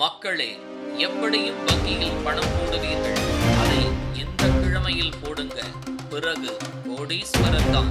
மக்களே எப்படியும் வங்கியில் பணம் போடுவீர்கள்? அதை இந்த கிழமையில் போடுங்க? பிறகு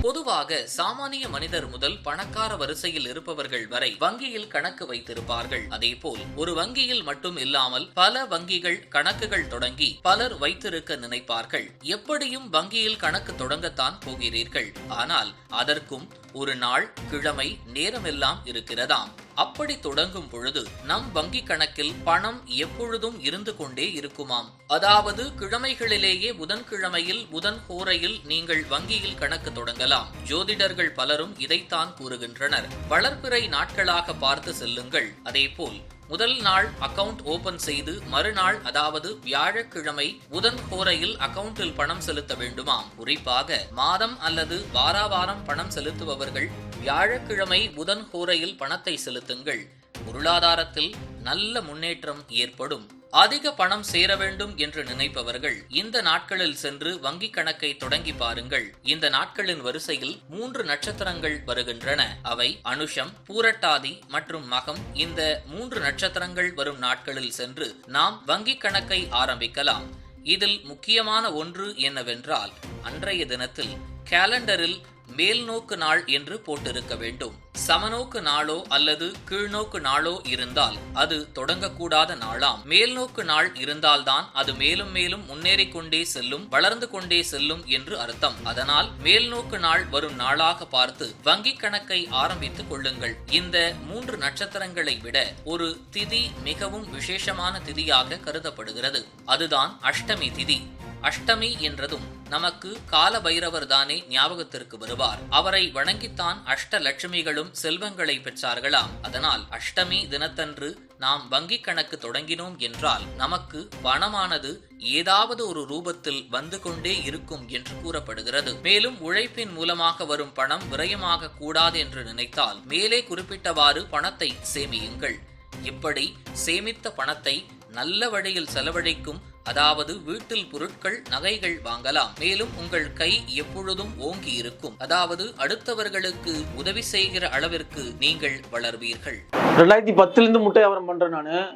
பொதுவாக சாமானிய மனிதர் முதல் பணக்கார வரிசையில் இருப்பவர்கள் வரை வங்கியில் கணக்கு வைத்திருப்பார்கள். அதே போல் ஒரு வங்கியில் மட்டும் இல்லாமல் பல வங்கிகள் கணக்குகள் தொடங்கி பலர் வைத்திருக்க நினைப்பார்கள். எப்படியும் வங்கியில் கணக்கு தொடங்கத்தான் போகிறீர்கள். ஆனால் அதற்கும் ஒரு நாள் கிழமை நேரமெல்லாம் இருக்கிறதாம். அப்படி தொடங்கும் பொழுது நம் வங்கி கணக்கில் பணம் எப்பொழுதும் இருந்து கொண்டே இருக்குமாம். அதாவது கிழமைகளிலேயே புதன்கிழமையில் புதன் கோரையில் நீங்கள் வங்கியில் கணக்கு தொடங்கலாம். ஜோதிடர்கள் பலரும் இதைத்தான் கூறுகின்றனர். வளர்ப்பிறை நாட்களாக பார்த்து செல்லுங்கள். அதேபோல் முதல் நாள் அக்கவுண்ட் ஓபன் செய்து மறுநாள் அதாவது வியாழக்கிழமை புதன் கோரையில் அக்கவுண்டில் பணம் செலுத்த வேண்டுமாம். குறிப்பாக மாதம் அல்லது வாராவாரம் பணம் செலுத்துபவர்கள் வியாழக்கிழமை புதன் கோரையில் பணத்தை செலுத்துங்கள். பொருளாதாரத்தில் நல்ல முன்னேற்றம் ஏற்படும். அதிக பணம் சேர வேண்டும் என்று நினைப்பவர்கள் இந்த நாட்களில் சென்று வங்கிக் கணக்கை தொடங்கி பாருங்கள். இந்த நாட்களின் வரிசையில் மூன்று நட்சத்திரங்கள் வருகின்றன. அவை அனுஷம் பூரட்டாதி மற்றும் மகம். இந்த மூன்று நட்சத்திரங்கள் வரும் நாட்களில் சென்று நாம் வங்கிக் கணக்கை ஆரம்பிக்கலாம். இதில் முக்கியமான ஒன்று என்னவென்றால் அன்றைய தினத்தில் கேலண்டரில் மேல்நோக்கு நாள் என்று போட்டிருக்க வேண்டும். சமநோக்கு நாளோ அல்லது கீழ்நோக்கு நாளோ இருந்தால் அது தொடங்கக்கூடாத நாளாம். மேல்நோக்கு நாள் இருந்தால்தான் அது மேலும் மேலும் முன்னேறிக் கொண்டே செல்லும் வளர்ந்து கொண்டே செல்லும் என்று அர்த்தம். அதனால் மேல்நோக்கு நாள் வரும் நாளாக பார்த்து வங்கிக் கணக்கை ஆரம்பித்துக் கொள்ளுங்கள். இந்த மூன்று நட்சத்திரங்களை விட ஒரு திதி மிகவும் விசேஷமான திதியாக கருதப்படுகிறது. அதுதான் அஷ்டமி திதி. அஷ்டமி என்றதும் நமக்கு கால பைரவர் தானே ஞாபகத்திற்கு வருவார். அவரை வணங்கித்தான் அஷ்ட லட்சுமிகளும் செல்வங்களை பெற்றார்களாம். அதனால் அஷ்டமி தினத்தன்று நாம் வங்கிக் கணக்கு தொடங்கினோம் என்றால் நமக்கு பணமானது ஏதாவது ஒரு ரூபத்தில் வந்து கொண்டே இருக்கும் என்று கூறப்படுகிறது. மேலும் உழைப்பின் மூலமாக வரும் பணம் விரயமாக கூடாது என்று நினைத்தால் மேலே குறிப்பிட்டவாறு பணத்தை சேமியுங்கள். இப்படி சேமித்த பணத்தை நல்ல வழியில் செலவழிக்கும் அதாவது வீட்டில் பொருட்கள் நகைகள் வாங்கலாம். மேலும் உங்கள் கை எப்பொழுதும் ஓங்கி இருக்கும் அதாவது அடுத்தவர்களுக்கு உதவி செய்கிற அளவிற்கு நீங்கள் வளர்வீர்கள். ரெண்டாயிரத்தி பத்துலேருந்து முட்டை வியாபாரம் பண்ணுறேன் நான்.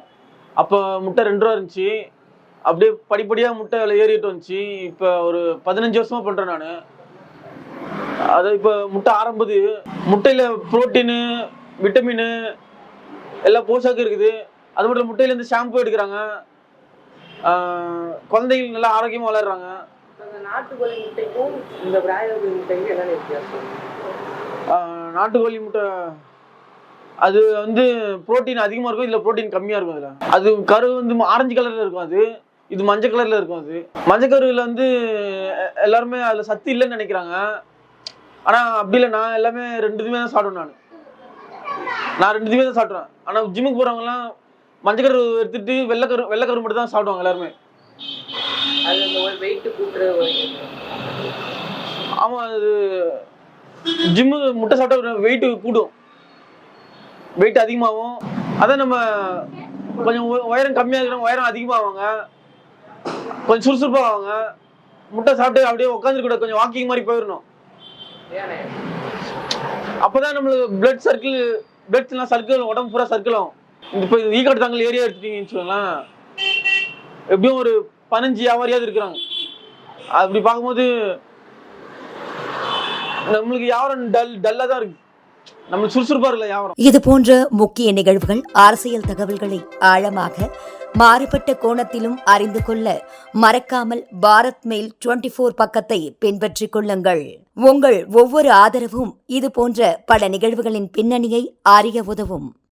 அப்போ முட்டை ரெண்டு ரூபா இருந்துச்சு. அப்படியே படிப்படியாக முட்டை விலை ஏறிட்டு வந்துச்சு. இப்போ ஒரு பதினஞ்சு வருஷமாக பண்ணுறேன் நான். அது இப்போ முட்டை ஆரம்பது. முட்டையில் புரோட்டீனு விட்டமின் எல்லா போஷாக்கும் இருக்குது. அது மட்டும் முட்டையிலேருந்து ஷாம்பு எடுக்கிறாங்க. குழந்தைகள் நல்லா ஆரோக்கியமாக வளர்றாங்க நாட்டுக்கோழி முட்டைக்கும் இந்த பிராய்லர் கோழி முட்டைக்கும் என்னென்ன வித்தியாசம்? ஆஹ் நாட்டுக்கோழி முட்டை அது வந்து புரோட்டீன் அதிகமாக இருக்கும் இதில் புரோட்டீன் கம்மியாக இருக்கும் அதில். அது கரு வந்து ஆரஞ்சு கலரில் இருக்கும் அது. இது மஞ்சள் கலரில் இருக்கும் அது. மஞ்சள் கருவில் வந்து எல்லாருமே அதில் சத்து இல்லைன்னு நினைக்கிறாங்க. ஆனால் அப்படி இல்லை நான் எல்லாமே ரெண்டு இதுமே தான் சாப்பிடுவேன் நான். நான் ரெண்டு இதுமே தான் சாப்பிடுவேன். ஆனால் ஜிம்முக்கு போகிறவங்கலாம் மஞ்சள் கரு எடுத்துட்டு வெள்ளைக்கரு வெள்ளைக்கரு மட்டும் தான் சாப்பிடுவாங்க எல்லாருமே. ஆமாம் அது ஜிம்மு முட்டை சாப்பிட்டா வெயிட் கூடும். வெயிட் அதிகமாகும். அதான் நம்ம கொஞ்சம் உய- உயரம் கம்மியாக இருக்கிற உயரம் அதிகமாகுவாங்க கொஞ்சம் சுறுசுறுப்பாக ஆவாங்க முட்டை சாப்பிட்டு அப்படியே உட்காந்துருக்கூட கொஞ்சம் வாக்கிங் மாதிரி போயிடணும். அப்பதான் நம்மளுக்கு பிளட் சர்க்கிள் பிளட்லாம் சர்க்கிள் உடம்பு பூரா சர்க்கிள் ஆகும். இப்போ ஈக்காடு தாங்கல் ஏரியா எடுத்துட்டீங்கன்னு வச்சுக்கோங்களேன். எப்படியும் ஒரு பதினஞ்சு வியாபாரியாவது இருக்கிறாங்க. அப்படி பார்க்கும்போது நம்மளுக்கு யாரும் டல் டல்லாக தான் இருக்கு. இது போன்ற முக்கிய நிகழ்வுகள் அரசியல் தகவல்களை ஆழமாக மாறுபட்ட கோணத்திலும் அறிந்து கொள்ள மறக்காமல் பாரத் மெயில் 24 ஃபோர் பக்கத்தை பின்பற்றிக் கொள்ளுங்கள். உங்கள் ஒவ்வொரு ஆதரவும் இது போன்ற பல நிகழ்வுகளின் பின்னணியை அறிய உதவும்.